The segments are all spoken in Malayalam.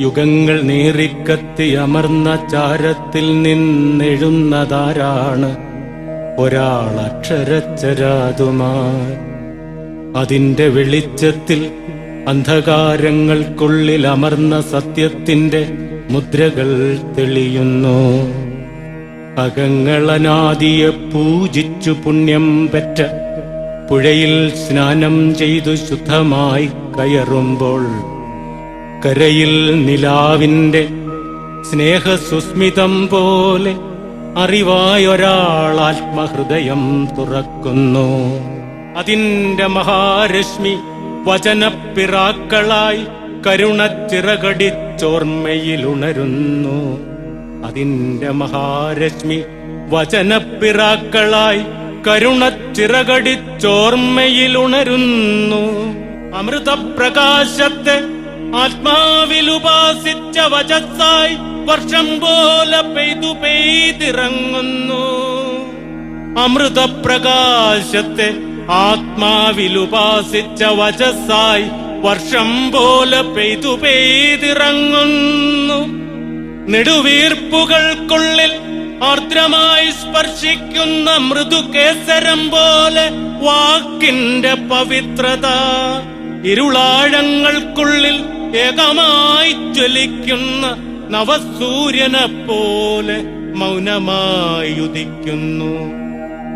യുഗങ്ങൾ നേറിക്കത്തി അമർന്ന ചാരത്തിൽ നിന്നെഴുന്നതാരാണ്? ഒരാൾ അക്ഷരച്ചരാതുമായി. അതിന്റെ വെളിച്ചത്തിൽ അന്ധകാരങ്ങൾക്കുള്ളിൽ അമർന്ന സത്യത്തിന്റെ മുദ്രകൾ തെളിയുന്നു. അകങ്ങളനാദിയെ പൂജിച്ചു പുണ്യം പെറ്റ പുഴയിൽ സ്നാനം ചെയ്തു ശുദ്ധമായി കയറുമ്പോൾ കരയിൽ നിലാവിന്റെ സ്നേഹസുസ്മിതം പോലെ അറിവായൊരാൾ ആത്മഹൃദയം തുറക്കുന്നു. അതിന്റെ മഹാരശ്മി വചനപ്പിറാക്കളായി കരുണച്ചിറകടിച്ചോർമ്മയിലുണരുന്നു. അതിന്റെ മഹാരശ്മി വചനപ്പിറാക്കളായി കരുണച്ചിറകടിച്ചോർമ്മയിലുണരുന്നു. അമൃതപ്രകാശത്തെ ആത്മാവിൽ ഉപാസിച്ച വചസ്സായി വർഷം പോലെ പെയ്തു പെയ്തിറങ്ങുന്നു. അമൃതപ്രകാശത്തെ ആത്മാവിൽ ഉപാസിച്ച വചസ്സായി വർഷം പോലെ പെയ്തു പെയ്തിറങ്ങുന്നു. നെടുവീർപ്പുകൾക്കുള്ളിൽ ആർദ്രമായി സ്പർശിക്കുന്ന മൃദുകേസരം പോലെ വാക്കിന്റെ പവിത്രത. ഇരുളാഴങ്ങൾക്കുള്ളിൽ ഏകമായി ജ്വലിക്കുന്ന നവസൂര്യനെ പോലെ മൗനമായി ഉദിക്കുന്നു.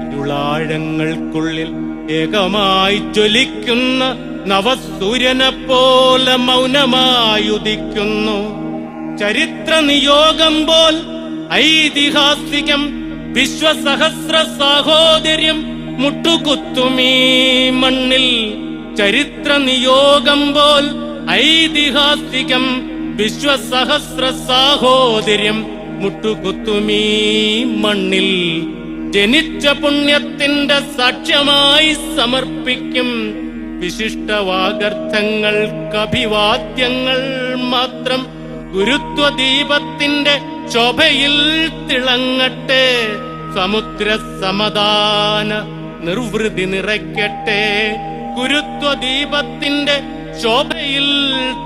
ഇരുളാഴങ്ങൾക്കുള്ളിൽ ഏകമായി ജ്വലിക്കുന്ന നവസൂര്യനെ പോലെ മൗനമായി ഉദിക്കുന്നു. ചരിത്ര നിയോഗം പോൽ ഐതിഹാസികം വിശ്വസഹസ്ര സാഹോദര്യം മുട്ടുകുത്തുമീ മണ്ണിൽ. ചരിത്ര നിയോഗം പോൽ ഐതിഹാസികം വിശ്വസഹസ്ര സാഹോദര്യം മുട്ടുകുത്തുമീ മണ്ണിൽ ജനിച്ച പുണ്യത്തിന്റെ സാക്ഷ്യമായി സമർപ്പിക്കും വിശിഷ്ടവാഗർത്ഥങ്ങൾക്കഭിവാദ്യങ്ങൾ മാത്രം ഗുരുത്വദീപത്തിന്റെ ശോഭയിൽ തിളങ്ങട്ടെ സമുദ്ര സമദാന നിർവൃതി നിറയ്ക്കട്ടെ ഗുരുത്വദീപത്തിന്റെ ശോഭയിൽ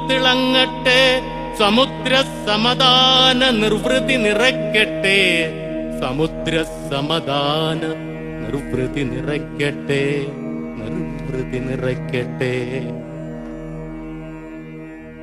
തിളങ്ങട്ടെ സമുദ്ര സമദാന നിർവൃതി നിറയ്ക്കട്ടെ സമുദ്ര സമദാന നിർവൃതി നിറയ്ക്കട്ടെ നിർവൃതി നിറയ്ക്കട്ടെ.